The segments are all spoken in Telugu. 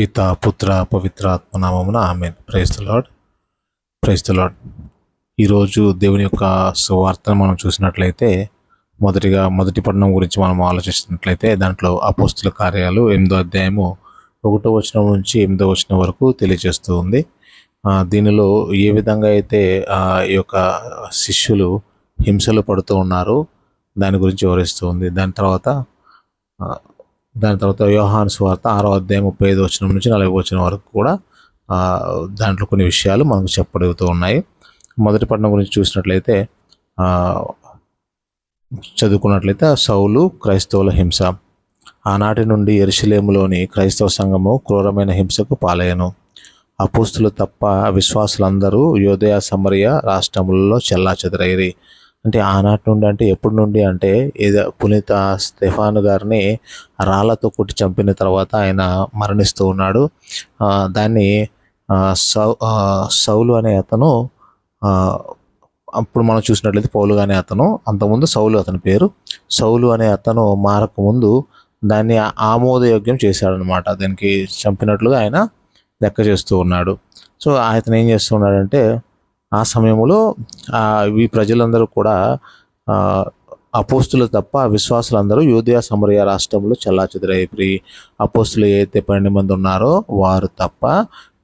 పిత పుత్ర పవిత్ర ఆత్మనామమున ఆమె ప్రైజ్ లాడ్ ప్రైజ్ లాడ్ ఈరోజు దేవుని యొక్క సువార్తను మనం చూసినట్లయితే మొదటిగా మొదటి పట్టణం గురించి మనం ఆలోచిస్తున్నట్లయితే దాంట్లో అపోస్తుల కార్యాలు ఎనిమిదో అధ్యాయము ఒకటో వచనం నుంచి ఎనిమిదో వచనం వరకు తెలియజేస్తూ ఉంది. దీనిలో ఏ విధంగా అయితే ఈ యొక్క శిష్యులు హింసలు పడుతూ ఉన్నారు దాని గురించి వివరిస్తూ ఉంది. దాని తర్వాత దాని తర్వాత యోహాను వార్త ఆరో అధ్యాయం ముప్పై ఐదు వచనం నుంచి నలభై వచనం వరకు కూడా దాంట్లో కొన్ని విషయాలు మనకు చెప్పడుగుతూ ఉన్నాయి. మొదటి పట్టణం గురించి చూసినట్లయితే చదువుకున్నట్లయితే సౌలు క్రైస్తవుల హింస. ఆనాటి నుండి ఎరుసలేములోని క్రైస్తవ సంఘము క్రూరమైన హింసకు పాలయ్యను. అపోస్తులు తప్ప విశ్వాసులందరూ యోదయ సమరయ రాష్ట్రములలో చెల్లా చెదరైరి అంటే ఆనాటి నుండి అంటే ఎప్పటి నుండి అంటే ఏదో పునీత స్టెఫాన్ గారిని రాళ్ళతో కొట్టి చంపిన తర్వాత ఆయన మరణిస్తూ ఉన్నాడు. దాన్ని సౌ సౌలు అనే అతను అప్పుడు మనం చూసినట్లయితే పౌలు అనే అతను అంతకుముందు సౌలు అతని పేరు. సౌలు అనే అతను మారక ముందు దాన్ని ఆమోదయోగ్యం చేశాడనమాట. దానికి చంపినట్లుగా ఆయన లెక్క చేస్తూ ఉన్నాడు. సో అతను ఏం చేస్తున్నాడంటే ఆ సమయంలో ఈ ప్రజలందరూ కూడా ఆ, అపోస్తులు తప్ప విశ్వాసులందరూ యూదయ సమరయ రాష్ట్రంలో చెల్లాచెదురైపోయి అపోస్తులు ఏదైతే పన్నెండు మంది ఉన్నారో వారు తప్ప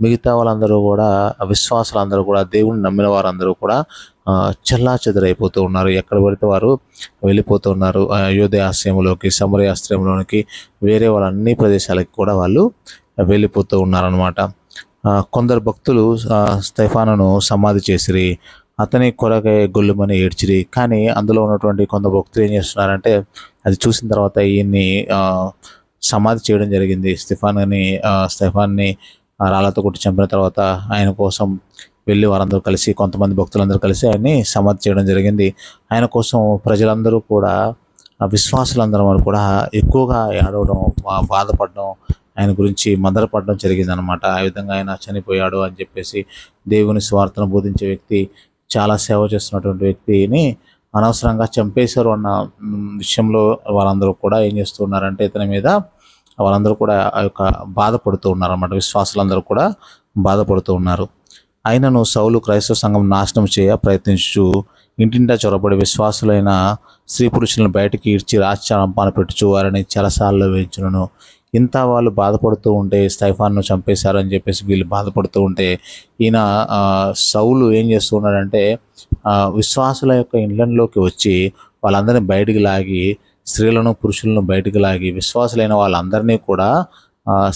మిగతా వాళ్ళందరూ కూడా విశ్వాసులందరూ కూడా దేవుని నమ్మిన వారందరూ కూడా చల్లా చెల్లాచెదురైపోతూ ఉన్నారు. ఎక్కడ పడితే వారు వెళ్ళిపోతూ ఉన్నారు. ఆ, ఆశ్రయంలోకి వేరే వాళ్ళ అన్ని ప్రదేశాలకి కూడా వాళ్ళు వెళ్ళిపోతూ ఉన్నారనమాట కొందరు భక్తులు ఆ, సమాధి చేసిరి అతని కొరకే గొల్లుమని ఏడ్చిరి. కానీ అందులో ఉన్నటువంటి కొంత భక్తులు ఏం చేస్తున్నారంటే అది చూసిన తర్వాత ఈయన్ని సమాధి చేయడం జరిగింది. స్టెఫాన్ని స్టెఫాన్ని రాళ్ళతో కొట్టి చంపిన తర్వాత ఆయన కోసం వెళ్ళి వారందరూ కలిసి కొంతమంది భక్తులందరూ కలిసి ఆయన్ని సమాధి చేయడం జరిగింది. ఆయన కోసం ప్రజలందరూ కూడా విశ్వాసులందరం వారు కూడా ఎక్కువగా ఏడవడం బాధపడడం ఆయన గురించి మదరపడడం జరిగింది అనమాట ఆ విధంగా ఆయన చనిపోయాడు అని చెప్పేసి దేవుని స్వార్థను బోధించే వ్యక్తి చాలా సేవ చేస్తున్నటువంటి వ్యక్తిని అనవసరంగా చంపేశారు అన్న విషయంలో వాళ్ళందరూ కూడా ఏం చేస్తున్నారంటే ఇతని మీద వాళ్ళందరూ కూడా ఆ యొక్క బాధపడుతూ ఉన్నారన్నమాట. విశ్వాసులందరూ కూడా బాధపడుతూ ఉన్నారు. అయినను సౌలు క్రైస్తవ సంఘం నాశనం చేయ ప్రయత్నించు. ఇంటింటా చొరబడి విశ్వాసులైన స్త్రీ పురుషులను బయటికి ఇడ్చి రాజ్యాంపాన పెట్టుచు వారిని చెరసాల్లో వేయించును ఇంత వాళ్ళు బాధపడుతూ ఉంటే స్టైఫాన్ను చంపేశారని చెప్పేసి వీళ్ళు బాధపడుతూ ఉంటే ఈయన సౌలు ఏం చేస్తున్నాడంటే విశ్వాసుల యొక్క ఇండ్లలోకి వచ్చి వాళ్ళందరినీ బయటికి లాగి స్త్రీలను పురుషులను బయటికి లాగి విశ్వాసులైన వాళ్ళందరినీ కూడా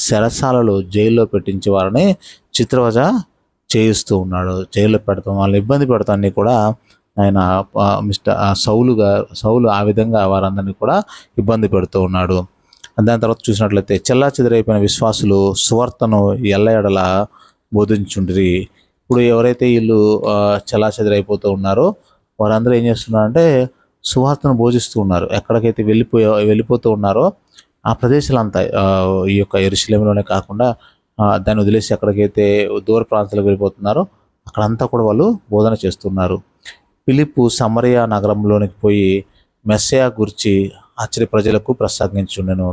శరసాలలో జైల్లో పెట్టించి వారిని చిత్రవజ చేయిస్తూ ఉన్నాడు. జైల్లో పెడతాం వాళ్ళని ఇబ్బంది పెడతాన్ని కూడా ఆయన మిస్టర్ సౌలుగా సౌలు ఆ విధంగా వారందరినీ కూడా ఇబ్బంది పెడుతూ ఉన్నాడు. దాని తర్వాత చూసినట్లయితే చెల్లా చెదిరైపోయిన విశ్వాసులు సువార్తను ఎల్లయడల బోధించుండ్రి. ఇప్పుడు ఎవరైతే వీళ్ళు చెల్లా చెదిరైపోతూ ఉన్నారో వారందరూ ఏం చేస్తున్నారంటే సువార్తను బోధిస్తూ ఉన్నారు. ఎక్కడికైతే వెళ్ళిపోయే వెళ్ళిపోతూ ఉన్నారో ఆ ప్రదేశాలంతా ఈ యొక్క ఎరుశలేంలోనే కాకుండా దాన్ని వదిలేసి ఎక్కడికైతే దూర ప్రాంతాలకు వెళ్ళిపోతున్నారో అక్కడంతా కూడా వాళ్ళు బోధన చేస్తున్నారు. పిలిపు సమరయ నగరంలోనికి పోయి మెస్సయా గురించి ఆశ్చర్య ప్రజలకు ప్రసంగించుండెను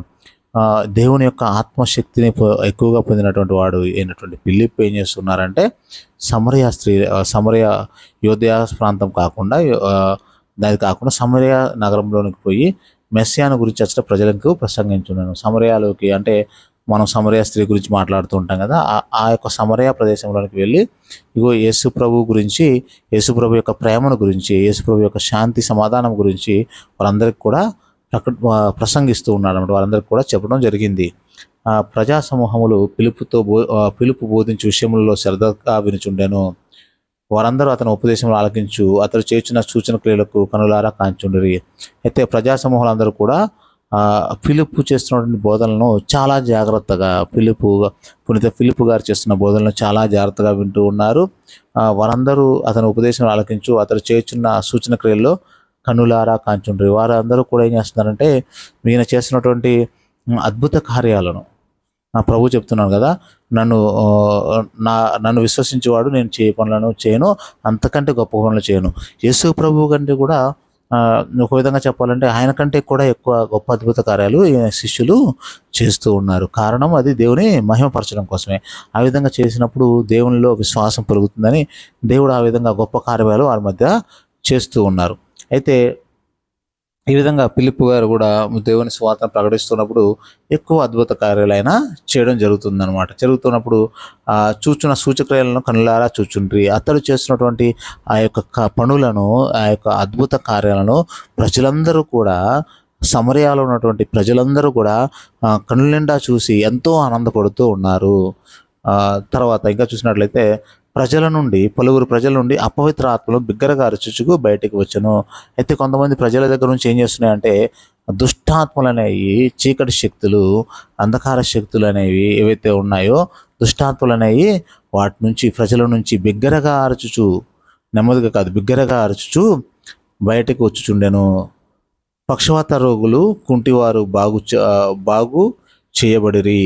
దేవుని యొక్క ఆత్మశక్తిని ఎక్కువగా పొందినటువంటి వాడు అయినటువంటి పిలిప్ ఏం చేస్తున్నారంటే సమరయ స్త్రీ సమరయ యోధయ ప్రాంతం కాకుండా ఆ, దాని కాకుండా సమరయ నగరంలోనికి పోయి మెస్సియాను గురించి వచ్చిన ప్రజలకు ప్రసంగించున్నాను సమరయాలోకి అంటే మనం సమరయ స్త్రీ గురించి మాట్లాడుతూ ఉంటాం కదా ఆ- యొక్క సమరయ ప్రదేశంలోనికి వెళ్ళి ఇగో యేసుప్రభు గురించి యేసుప్రభు యొక్క ప్రేమను గురించి యేసుప్రభు యొక్క శాంతి సమాధానం గురించి వాళ్ళందరికీ కూడా అక్కడ ప్రసంగిస్తూ ఉన్నాడు అనమాట వారందరికీ కూడా చెప్పడం జరిగింది. ప్రజా సమూహములు పిలుపుతో బో పిలుపు బోధించే విషయములలో శ్రద్ధగా వినుచుండెను వారందరూ అతని ఉపదేశంలో ఆలకించు అతడు చేర్చిన సూచన క్రియలకు కనులారా కాంచుండరి. అయితే ప్రజా సమూహాలందరూ కూడా పిలుపు ఫిలిప్ చేస్తున్నటువంటి బోధనలను చాలా జాగ్రత్తగా ఫిలిపు పునీత ఫిలిప్ గారు చేస్తున్న బోధనలను చాలా జాగ్రత్తగా వింటూ ఉన్నారు. వారందరూ అతని ఉపదేశం ఆలకించు అతడు చేస్తున్న సూచన క్రియల్లో కనులారా కాంచుండ్రి. వారందరూ కూడా ఏం చేస్తున్నారంటే ఈయన చేస్తున్నటువంటి అద్భుత కార్యాలను. నా ప్రభు చెప్తున్నాను కదా నన్ను నా నన్ను విశ్వసించేవాడు నేను చేయ పనులను చేయను అంతకంటే గొప్ప పనులు చేయను. యేసు ప్రభు కంటే కూడా ఒక విధంగా చెప్పాలంటే ఆయన కంటే కూడా ఎక్కువ గొప్ప అద్భుత కార్యాలు శిష్యులు చేస్తూ ఉన్నారు. కారణం అది దేవుని మహిమపరచడం కోసమే. ఆ విధంగా చేసినప్పుడు దేవునిలో విశ్వాసం పెరుగుతుందని దేవుడు ఆ విధంగా గొప్ప కార్యాలు వారి మధ్య చేస్తూ ఉన్నారు. అయితే ఈ విధంగా పిలుపు గారు కూడా దేవుని స్వార్థను ప్రకటిస్తున్నప్పుడు ఎక్కువ అద్భుత కార్యాలైన చేయడం జరుగుతుందన్నమాట. జరుగుతున్నప్పుడు ఆ చూచున్న సూచక్రియలను కనులారా చూచుండ్రి. అతడు చేస్తున్నటువంటి ఆ యొక్క పనులను ఆ యొక్క అద్భుత కార్యాలను ప్రజలందరూ కూడా సమరయాలో ఉన్నటువంటి ప్రజలందరూ కూడా కనుల నిండా చూసి ఎంతో ఆనందపడుతూ ఉన్నారు. తర్వాత ఇంకా చూసినట్లయితే ప్రజల నుండి పలువురు ప్రజల నుండి అపవిత్ర ఆత్మలు బిగ్గరగా అరుచుచుకు బయటికి వచ్చును. అయితే కొంతమంది ప్రజల దగ్గర నుంచి ఏం చేస్తున్నాయంటే దుష్టాత్మలు అనేవి చీకటి శక్తులు అంధకార శక్తులు అనేవి ఏవైతే ఉన్నాయో దుష్టాత్మలు అనేవి వాటి నుంచి ప్రజల నుంచి బిగ్గరగా అరచుచు నెమ్మదిగా కాదు బిగ్గరగా అరచుచు బయటకు వచ్చుచుండెను. పక్షవాత రోగులు కుంటివారు బాగు బాగు చేయబడిరి.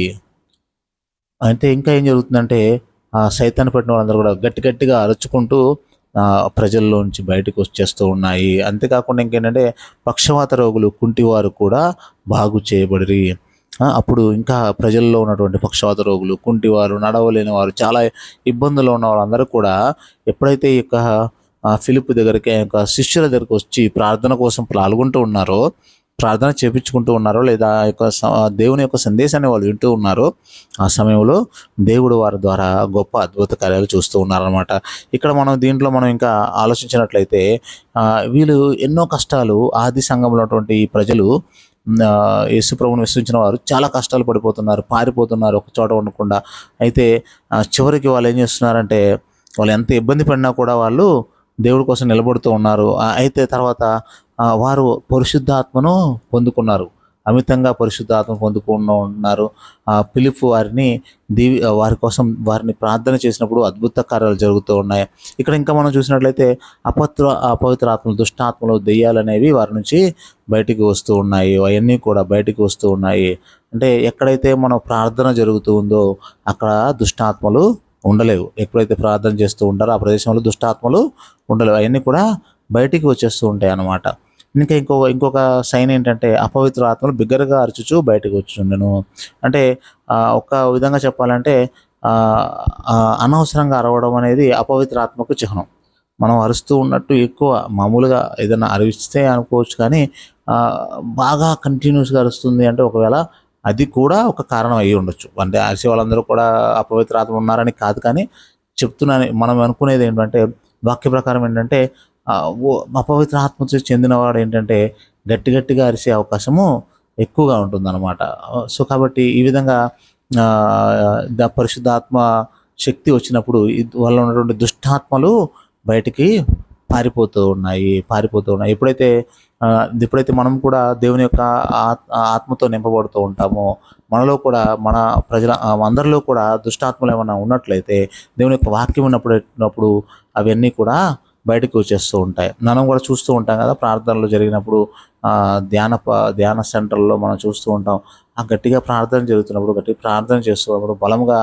అంటే ఇంకా ఏం జరుగుతుందంటే సైతాన్ని పట్టిన వాళ్ళందరూ కూడా గట్టి గట్టిగా అరుచుకుంటూ ప్రజల్లోంచి బయటకు వచ్చేస్తూ ఉన్నాయి. అంతేకాకుండా ఇంకేంటంటే పక్షవాత రోగులు కుంటివారు కూడా బాగు చేయబడిరి. అప్పుడు ఇంకా ప్రజల్లో ఉన్నటువంటి పక్షవాత రోగులు కుంటివారు నడవలేని వారు చాలా ఇబ్బందులు ఉన్న వాళ్ళందరూ కూడా ఎప్పుడైతే ఈ యొక్క ఫిలిప్ దగ్గరికి ఆ యొక్క శిష్యుల దగ్గరికి వచ్చి ప్రార్థన కోసం పాల్గొంటూ ఉన్నారో ప్రార్థన చేపించుకుంటూ ఉన్నారో లేదా యొక్క స- దేవుని యొక్క సందేశాన్ని వాళ్ళు వింటూ ఉన్నారో ఆ సమయంలో దేవుడు వారి ద్వారా గొప్ప అద్భుత కార్యాలు చూస్తూ ఉన్నారనమాట ఇక్కడ మనం దీంట్లో మనం ఇంకా ఆలోచించినట్లయితే వీళ్ళు ఎన్నో కష్టాలు ఆది సంఘంలో ఉన్నటువంటి ప్రజలు యేసుప్రభుని విశ్వించిన వారు చాలా కష్టాలు పడిపోతున్నారు పారిపోతున్నారు ఒక చోట ఉండకుండా. అయితే చివరికి వాళ్ళు ఏం చేస్తున్నారంటే వాళ్ళు ఎంత ఇబ్బంది పడినా కూడా వాళ్ళు దేవుడి కోసం నిలబడుతూ ఉన్నారు. అయితే తర్వాత వారు పరిశుద్ధాత్మను పొందుకున్నారు. అమితంగా పరిశుద్ధాత్మ పొందుకున్న ఉన్నారు ఆ పిలుపు వారిని దీవి వారి కోసం వారిని ప్రార్థన చేసినప్పుడు అద్భుత కార్యాలు జరుగుతూ ఉన్నాయి. ఇక్కడ ఇంకా మనం చూసినట్లయితే అపత్ర అపవిత్ర ఆత్మలు దుష్టాత్మలు దెయ్యాలు అనేవి వారి నుంచి బయటికి వస్తూ ఉన్నాయి. అవన్నీ కూడా బయటికి వస్తూ ఉన్నాయి. అంటే ఎక్కడైతే మనం ప్రార్థన జరుగుతూ ఉందో అక్కడ దుష్టాత్మలు ఉండలేవు. ఎప్పుడైతే ప్రార్థన చేస్తూ ఉంటారో ఆ ప్రదేశంలో దుష్టాత్మలు ఉండలేవు. అవన్నీ కూడా బయటికి వచ్చేస్తూ ఉంటాయి అన్నమాట ఇంకా ఇంకొక ఇంకొక సైన్ ఏంటంటే అపవిత్ర ఆత్మలు బిగ్గరగా అరుచుచు బయటకు వచ్చుండెను అంటే ఒక విధంగా చెప్పాలంటే అనవసరంగా అరవడం అనేది అపవిత్ర ఆత్మకు చిహ్నం. మనం అరుస్తూ ఉన్నట్టు ఎక్కువ మామూలుగా ఏదైనా అరిస్తే అనుకోవచ్చు కానీ బాగా కంటిన్యూస్గా అరుస్తుంది అంటే ఒకవేళ అది కూడా ఒక కారణం అయ్యి ఉండొచ్చు. అంటే అరిసే వాళ్ళందరూ కూడా అపవిత్ర ఆత్మ ఉన్నారని కాదు కానీ చెప్తున్నాను మనం అనుకునేది ఏంటంటే వాక్య ప్రకారం ఏంటంటే అపవిత్ర ఆత్మతో చెందినవాడు ఏంటంటే గట్టి గట్టిగా అరిసే అవకాశము ఎక్కువగా ఉంటుందన్నమాట. సో కాబట్టి ఈ విధంగా ద పరిశుద్ధాత్మ శక్తి వచ్చినప్పుడు ఇది వాళ్ళ ఉన్నటువంటి దుష్టాత్మలు బయటికి పారిపోతూ ఉన్నాయి పారిపోతూ ఉన్నాయి. ఎప్పుడైతే ఎప్పుడైతే మనం కూడా దేవుని యొక్క ఆత్- ఆత్మతో నింపబడుతూ ఉంటామో మనలో కూడా మన ప్రజల అందరిలో కూడా దుష్టాత్మలు ఏమైనా ఉన్నట్లయితే దేవుని యొక్క వాక్యం ఉన్నప్పుడు ఉన్నప్పుడు అవన్నీ కూడా బయటకు వచ్చేస్తూ ఉంటాయి. మనం కూడా చూస్తూ ఉంటాం కదా ప్రార్థనలు జరిగినప్పుడు ధ్యాన ప- ధ్యాన సెంటర్లో మనం చూస్తూ ఉంటాం. ఆ గట్టిగా ప్రార్థన జరుగుతున్నప్పుడు గట్టి ప్రార్థన చేస్తున్నప్పుడు బలంగా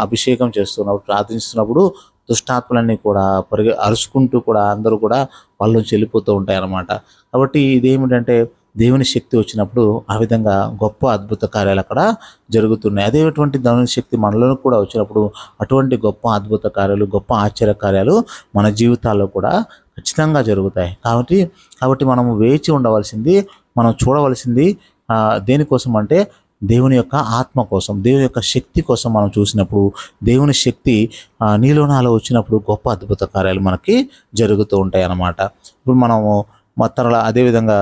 అభిషేకం చేస్తున్నప్పుడు ప్రార్థిస్తున్నప్పుడు దుష్టాత్మలన్నీ కూడా పరిగె అరుచుకుంటూ కూడా అందరూ కూడా వాళ్ళు చెల్లిపోతూ ఉంటాయి అన్నమాట కాబట్టి ఇదేమిటంటే దేవుని శక్తి వచ్చినప్పుడు ఆ విధంగా గొప్ప అద్భుత కార్యాలు అక్కడ జరుగుతున్నాయి. అదేటువంటి దేవుని శక్తి మనలో కూడా వచ్చినప్పుడు అటువంటి గొప్ప అద్భుత కార్యాలు గొప్ప ఆశ్చర్య కార్యాలు మన జీవితాల్లో కూడా ఖచ్చితంగా జరుగుతాయి. కాబట్టి కాబట్టి మనం వేచి ఉండవలసింది మనం చూడవలసింది దేనికోసం అంటే దేవుని యొక్క ఆత్మ కోసం దేవుని యొక్క శక్తి కోసం మనం చూసినప్పుడు దేవుని శక్తి నీలో నాలో వచ్చినప్పుడు గొప్ప అద్భుత కార్యాలు మనకి జరుగుతూ ఉంటాయి అన్నమాట ఇప్పుడు మనము మొత్తం అదేవిధంగా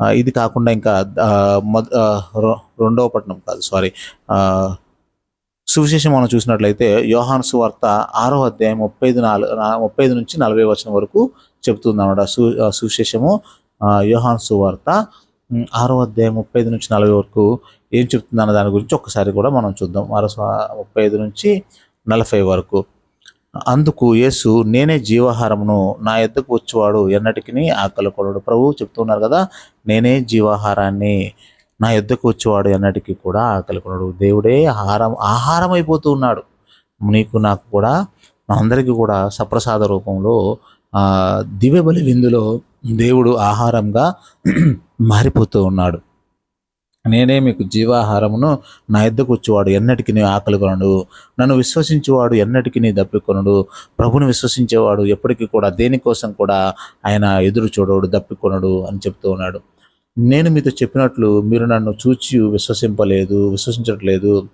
ఇది కాకుండా ఇంకా మొద- రొ- రెండవ పట్టణం కాదు సారీ సువిశేషం మనం చూసినట్లయితే యోహాను సువార్త ఆరో అధ్యాయం ముప్పై ఐదు నాలుగు ముప్పై ఐదు నుంచి నలభై వచనం వరకు చెబుతుంది అనమాట సు సువిశేషము. ఆ, యోహాను సువార్త ఆరో అధ్యాయం ముప్పై ఐదు నుంచి నలభై వరకు ఏం చెప్తుంది అన్న దాని గురించి ఒక్కసారి కూడా మనం చూద్దాం. ఆరో ముప్పై ఐదు నుంచి నలభై వరకు. అందుకు యేసు నేనే జీవాహారమును నా ఎద్దకు వచ్చేవాడు ఎన్నటికి ఆకలి కొడడు ప్రభు చెప్తున్నారు కదా నేనే జీవాహారాన్ని నా ఎద్దకు వచ్చేవాడు ఎన్నటికీ కూడా ఆకలి కొనడు దేవుడే ఆహారం ఆహారం అయిపోతూ ఉన్నాడు. నీకు నాకు కూడా మా అందరికీ కూడా సప్రసాద రూపంలో దివ్యబలి దివ్య బలి విందులో దేవుడు ఆహారంగా మారిపోతూ ఉన్నాడు. నేనే మీకు జీవాహారమును నా ఎద్దకు వచ్చేవాడు ఎన్నటికి నీ ఆకలి కొనడు. నన్ను విశ్వసించేవాడు ఎన్నటికి నీ దప్పికొనడు ప్రభుని విశ్వసించేవాడు ఎప్పటికీ కూడా దేనికోసం కూడా ఆయన ఎదురు చూడడు దప్పికొనడు అని చెప్తూ ఉన్నాడు. నేను మీతో చెప్పినట్లు మీరు నన్ను చూచి విశ్వసింపలేదు విశ్వసించట్లేదు.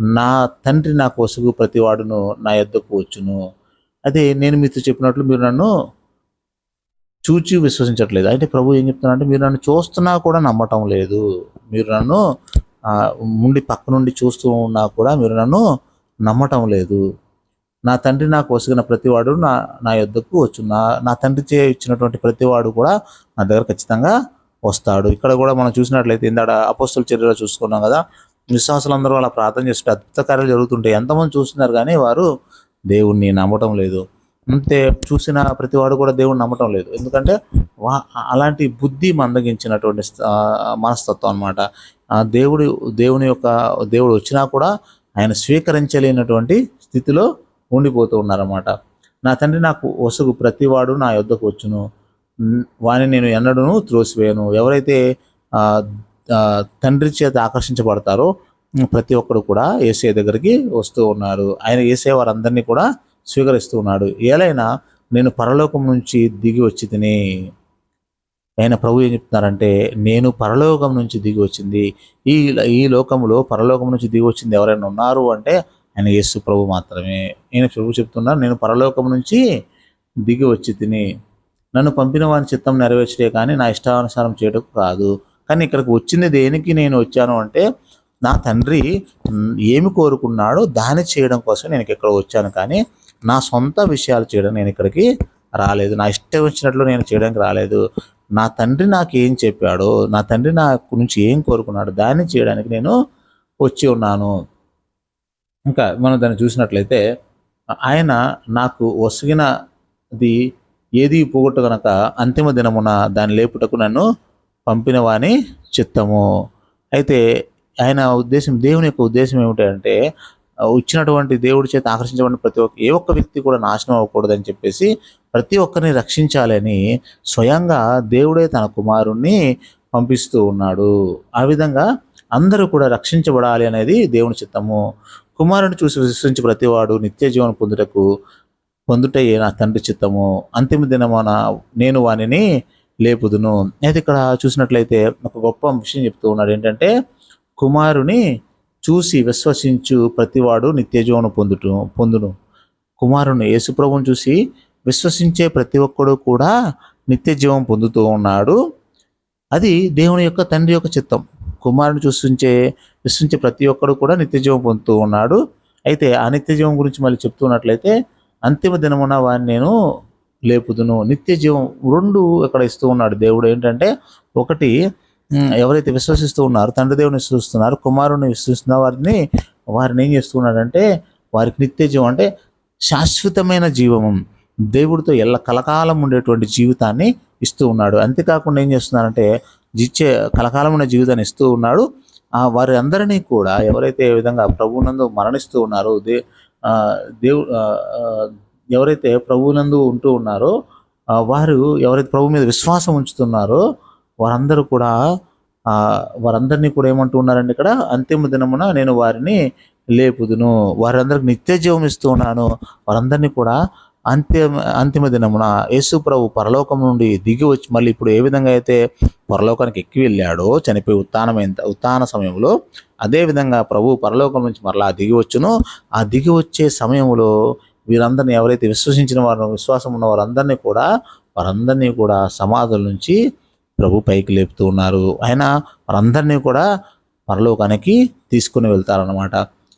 నా తండ్రి నా కొసుగు ప్రతివాడును నా ఎద్దకు వచ్చును. అదే నేను మీతో చెప్పినట్లు మీరు నన్ను చూచి విశ్వసించట్లేదు. అంటే ప్రభు ఏం చెప్తున్నారంటే మీరు నన్ను చూస్తున్నా కూడా నమ్మటం లేదు. మీరు నన్ను ముండి ఉండి పక్క నుండి చూస్తూ ఉన్నా కూడా మీరు నన్ను నమ్మటం లేదు. నా తండ్రి నాకు వసిగిన ప్రతివాడు నా నా యొద్దకు వచ్చు నా నా తండ్రి చే ఇచ్చినటువంటి ప్రతివాడు కూడా నా దగ్గర ఖచ్చితంగా వస్తాడు. ఇక్కడ కూడా మనం చూసినట్లయితే ఇందాడ అపోస్తుల చర్యలో చూసుకున్నాం కదా విశ్వాసులందరూ అలా ప్రార్థన చేస్తుంటే అద్భుత కార్యాలు జరుగుతుంటాయి. ఎంతమంది చూస్తున్నారు కానీ వారు దేవుణ్ణి నమ్మటం లేదు. అంతే చూసిన ప్రతివాడు కూడా దేవుణ్ణి నమ్మటం లేదు. ఎందుకంటే అలాంటి బుద్ధి మందగించినటువంటి మనస్తత్వం అనమాట దేవుడి దేవుని యొక్క దేవుడు వచ్చినా కూడా ఆయన స్వీకరించలేనటువంటి స్థితిలో ఉండిపోతూ ఉన్నారన్నమాట. నా తండ్రి నాకు వసుగు ప్రతివాడు నా యొద్దకు వచ్చును. వాని నేను ఎన్నడూను త్రోసివేయను. ఎవరైతే తండ్రి చేత ఆకర్షించబడతారో ప్రతి ఒక్కరు కూడా ఏసే దగ్గరికి వస్తూ ఉన్నారు. ఆయన ఏసే వారందరినీ కూడా స్వీకరిస్తూ ఉన్నాడు. ఏలైనా నేను పరలోకం నుంచి దిగి వచ్చి తిని ఆయన ప్రభు ఏం చెప్తున్నారంటే నేను పరలోకం నుంచి దిగి వచ్చింది. ఈ ఈ లోకంలో పరలోకం నుంచి దిగి వచ్చింది ఎవరైనా ఉన్నారు అంటే ఆయన యేసు ప్రభు మాత్రమే. నేను ప్రభు చెప్తున్నాను నేను పరలోకం నుంచి దిగి వచ్చి తిని నన్ను పంపిన వాని చిత్తం నెరవేర్చడే కానీ నా ఇష్టానుసారం చేయడం కాదు. కానీ ఇక్కడికి వచ్చింది దేనికి నేను వచ్చాను అంటే నా తండ్రి ఏమి కోరుకున్నాడో దాన్ని చేయడం కోసం నేను ఇక్కడ వచ్చాను కానీ నా సొంత విషయాలు చేయడం నేను ఇక్కడికి రాలేదు. నా ఇష్టం వచ్చినట్లు నేను చేయడానికి రాలేదు. నా తండ్రి నాకు ఏం చెప్పాడో నా తండ్రి నా నుంచి ఏం కోరుకున్నాడో దాన్ని చేయడానికి నేను వచ్చి ఉన్నాను. ఇంకా మనం దాన్ని చూసినట్లయితే ఆయన నాకు వసిగినది ఏది పోగొట్టు గనక అంతిమ దినమున దాన్ని లేపుటకు నన్ను పంపిన వాని చిత్తము. అయితే ఆయన ఉద్దేశం దేవుని యొక్క ఉద్దేశం ఏమిటంటే ఇచ్చినటువంటి వచ్చినటువంటి దేవుడి చేత ఆకర్షించబడిన ప్రతి ఒక్క ఏ ఒక్క వ్యక్తి కూడా నాశనం అవ్వకూడదని చెప్పేసి ప్రతి ఒక్కరిని రక్షించాలని స్వయంగా దేవుడే తన కుమారుణ్ణి పంపిస్తూ ఉన్నాడు. ఆ విధంగా అందరూ కూడా రక్షించబడాలి అనేది దేవుని చిత్తము. కుమారుని చూసి విశ్వసించి ప్రతివాడు నిత్య జీవనం పొందుటకు పొందుటయే నా తండ్రి చిత్తము. అంతిమ దినమున నేను వానిని లేపుదును. అయితే ఇక్కడ చూసినట్లయితే ఒక గొప్ప విషయం చెప్తూ ఉన్నాడు. ఏంటంటే కుమారుని చూసి విశ్వసించు ప్రతివాడు నిత్యజీవను పొందుటం పొందుటు పొందును. కుమారుని యేసుప్రభుని చూసి విశ్వసించే ప్రతి ఒక్కడు కూడా నిత్యజీవం పొందుతూ ఉన్నాడు. అది దేవుని యొక్క తండ్రి యొక్క చిత్తం. కుమారుని చూసించే విశ్వసించే ప్రతి ఒక్కడు కూడా నిత్యజీవం పొందుతూ ఉన్నాడు. అయితే ఆ నిత్యజీవం గురించి మళ్ళీ చెప్తున్నట్లయితే అంతిమ దినమున వారిని నేను లేపుదును. నిత్యజీవం రెండు ఇక్కడ ఇస్తూ ఉన్నాడు దేవుడు. ఏంటంటే ఒకటి ఎవరైతే విశ్వసిస్తూ ఉన్నారో తండ్రి దేవుని విశ్వసిస్తున్నారు కుమారుని విశ్వసిస్తున్న వారిని వారిని ఏం చేస్తున్నాడంటే వారికి నిత్య జీవం అంటే శాశ్వతమైన జీవము. దేవుడితో ఎల్ల కలకాలం ఉండేటువంటి జీవితాన్ని ఇస్తూ ఉన్నాడు. అంతేకాకుండా ఏం చేస్తున్నారంటే జిచ్చే కలకాలం ఉన్న జీవితాన్ని ఇస్తూ ఉన్నాడు. ఆ వారి అందరినీ కూడా ఎవరైతే ఏ విధంగా ప్రభువునందు మరణిస్తూ ఉన్నారో దే దేవు ఎవరైతే ప్రభువునందు ఉంటూ ఉన్నారో వారు ఎవరైతే ప్రభు మీద విశ్వాసం ఉంచుతున్నారో వారందరూ కూడా వారందరినీ కూడా ఏమంటూ ఉన్నారండి ఇక్కడ అంతిమ దినమున నేను వారిని లేపుదును. వారందరికి నిత్య జీవం ఇస్తూ ఉన్నాను. వారందరినీ కూడా అంత్య అంతిమ దినమున యేసు ప్రభు పరలోకం నుండి దిగి వచ్చి మళ్ళీ ఇప్పుడు ఏ విధంగా అయితే పరలోకానికి ఎక్కి వెళ్ళాడో చనిపోయి ఉత్థానమైన ఉత్థాన సమయంలో అదే విధంగా ప్రభు పరలోకం నుంచి మరలా దిగి వచ్చును. ఆ దిగి వచ్చే సమయంలో వీరందరినీ ఎవరైతే విశ్వసించిన వారు విశ్వాసం ఉన్న వారందరినీ కూడా వారందరినీ కూడా సమాధుల నుంచి ప్రభు పైకి లేపుతూ ఉన్నారు. ఆయన వారందరినీ కూడా పరలోకానికి తీసుకుని వెళ్తారనమాట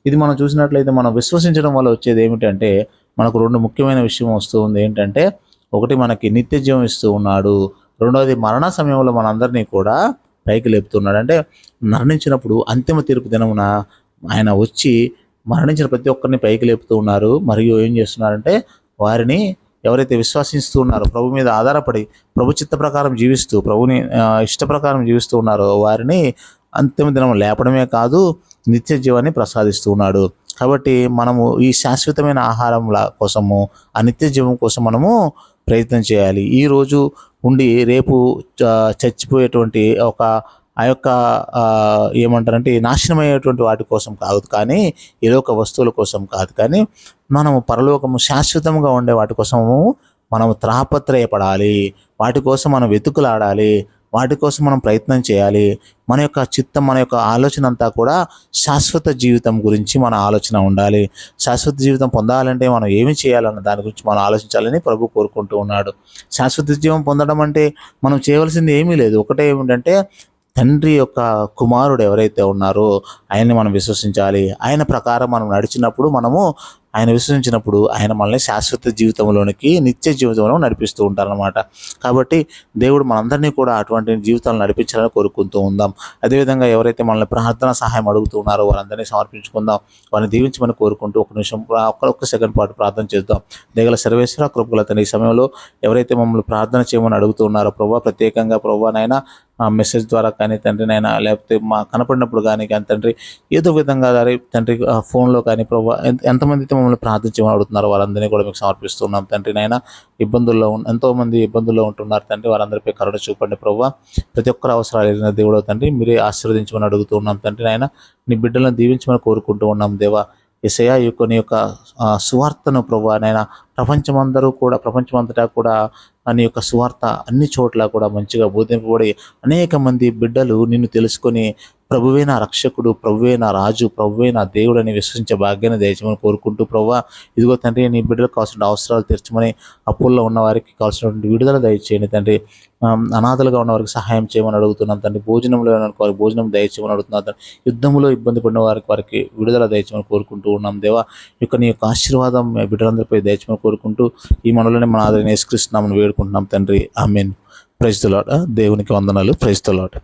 ఇది మనం చూసినట్లయితే మనం విశ్వసించడం వల్ల వచ్చేది ఏమిటంటే మనకు రెండు ముఖ్యమైన విషయం వస్తూ ఉంది. ఏంటంటే ఒకటి మనకి నిత్య జీవం ఇస్తూ ఉన్నాడు. రెండవది మరణ సమయంలో మనందరినీ కూడా పైకి లేపుతున్నాడు. అంటే మరణించినప్పుడు అంతిమ తీర్పు దినమున ఆయన వచ్చి మరణించిన ప్రతి ఒక్కరిని పైకి లేపుతూ ఉన్నారు. మరియు ఏం చేస్తున్నారంటే వారిని ఎవరైతే విశ్వసిస్తూ ఉన్నారో ప్రభు మీద ఆధారపడి ప్రభు చిత్త ప్రకారం జీవిస్తూ ప్రభుని ఇష్ట ప్రకారం జీవిస్తూ ఉన్నారో వారిని అంతిమ దినం లేపడమే కాదు నిత్య జీవాన్ని ప్రసాదిస్తూ ఉన్నాడు. కాబట్టి మనము ఈ శాశ్వతమైన ఆహారంల కోసము ఆ నిత్య జీవం కోసం మనము ప్రయత్నం చేయాలి. ఈ రోజు ఉండి రేపు చ- చచ్చిపోయేటువంటి ఒక ఆ యొక్క ఏమంటారంటే నాశనమయ్యేటువంటి వాటి కోసం కాదు కానీ ఏదో ఒక వస్తువుల కోసం కాదు కానీ మనము పరలోకము శాశ్వతంగా ఉండే వాటి కోసము మనము త్రాపత్రయపడాలి. వాటి కోసం మనం వెతుకులాడాలి. వాటి కోసం మనం ప్రయత్నం చేయాలి. మన యొక్క చిత్తం మన యొక్క ఆలోచన అంతా కూడా శాశ్వత జీవితం గురించి మన ఆలోచన ఉండాలి. శాశ్వత జీవితం పొందాలంటే మనం ఏమి చేయాలన్న దాని గురించి మనం ఆలోచించాలని ప్రభు కోరుకుంటూ ఉన్నాడు. శాశ్వత జీవం పొందడం అంటే మనం చేయవలసింది ఏమీ లేదు. ఒకటే ఏమిటంటే తండ్రి యొక్క కుమారుడు ఎవరైతే ఉన్నారో ఆయన్ని మనం విశ్వసించాలి. ఆయన ప్రకారం మనం నడిచినప్పుడు మనము ఆయన విశ్వసించినప్పుడు ఆయన మనల్ని శాశ్వత జీవితంలోనికి నిత్య జీవితంలో నడిపిస్తూ ఉంటారనమాట కాబట్టి దేవుడు మనందరినీ కూడా అటువంటి జీవితాలు నడిపించాలని కోరుకుంటూ ఉందాం. అదేవిధంగా ఎవరైతే మనల్ని ప్రార్థన సహాయం అడుగుతూ ఉన్నారో వారందరినీ సమర్పించుకుందాం. వారిని దీవించమని కోరుకుంటూ ఒక నిమిషం ఒక్క ఒక్క సెకండ్ పాటు ప్రార్థన చేద్దాం. దేగల సర్వేశ్వర కృపగల ఈ సమయంలో ఎవరైతే మమ్మల్ని ప్రార్థన చేయమని అడుగుతూ ఉన్నారో ప్రభావ ప్రత్యేకంగా ప్రభావ మెసేజ్ ద్వారా కానీ తండ్రి నైనా లేకపోతే మా కనపడినప్పుడు కానీ కానీ తండ్రి ఏదో విధంగా తండ్రి ఫోన్లో కానీ ప్రభావ ఎంత- ఎంతమంది అయితే మమ్మల్ని ప్రార్థించమని అడుగుతున్నారు. వారందరినీ కూడా మీకు సమర్పిస్తున్నాం. తండ్రి నాయన ఇబ్బందుల్లో ఎంతో మంది ఇబ్బందుల్లో ఉంటున్నారు తండ్రి. వారందరిపై కరుణ చూపండి ప్రభావ ప్రతి ఒక్కరు అవసరాలు ఎదిగిన దేవుడు తండ్రి మీరే ఆశీర్వదించమని అడుగుతూ ఉన్నాం తండ్రి నాయన. నీ బిడ్డలను దీవించమని కోరుకుంటూ ఉన్నాం దేవా. ఎసయ ఈ యొక్క నీ యొక్క సువార్తను ప్రభు నాయన ప్రపంచమందరూ కూడా ప్రపంచమంతటా కూడా నీ యొక్క సువార్త అన్ని చోట్ల కూడా మంచిగా బోధింపబడి అనేక మంది బిడ్డలు నిన్ను తెలుసుకొని ప్రభువే నా రక్షకుడు ప్రభువే నా రాజు ప్రభువే నా దేవుడు అని విశ్వసించే భాగ్యాన్ని దయచేయమని కోరుకుంటూ ప్రభు ఇదిగో తండ్రి నీ బిడ్డలకు కావాల్సిన అవసరాలు తీర్చమని అప్పుల్లో ఉన్న వారికి కావాల్సినటువంటి విడుదల దయచేయండి తండ్రి. అనాథలుగా ఉన్న వారికి సహాయం చేయమని అడుగుతున్నాం తండ్రి. భోజనంలో వారికి భోజనం దయచేయమని అడుగుతున్నాం తండ్రి. యుద్ధంలో ఇబ్బంది పడిన వారికి వారికి విడుదల దయచేయమని కోరుకుంటూ ఉన్నాం దేవా. యొక్క నీ యొక్క ఆశీర్వాదం బిడ్డలందరిపై దయచేయమని కోరుకుంటూ ఈ మనలోనే మన ఆదరణ యేసుక్రీస్తున్నామని వేడుకుంటున్నాం తండ్రి. ఆమెన్. ప్రైజ్ తలాట దేవునికి వందనాలు. ప్రైజ్ తలాట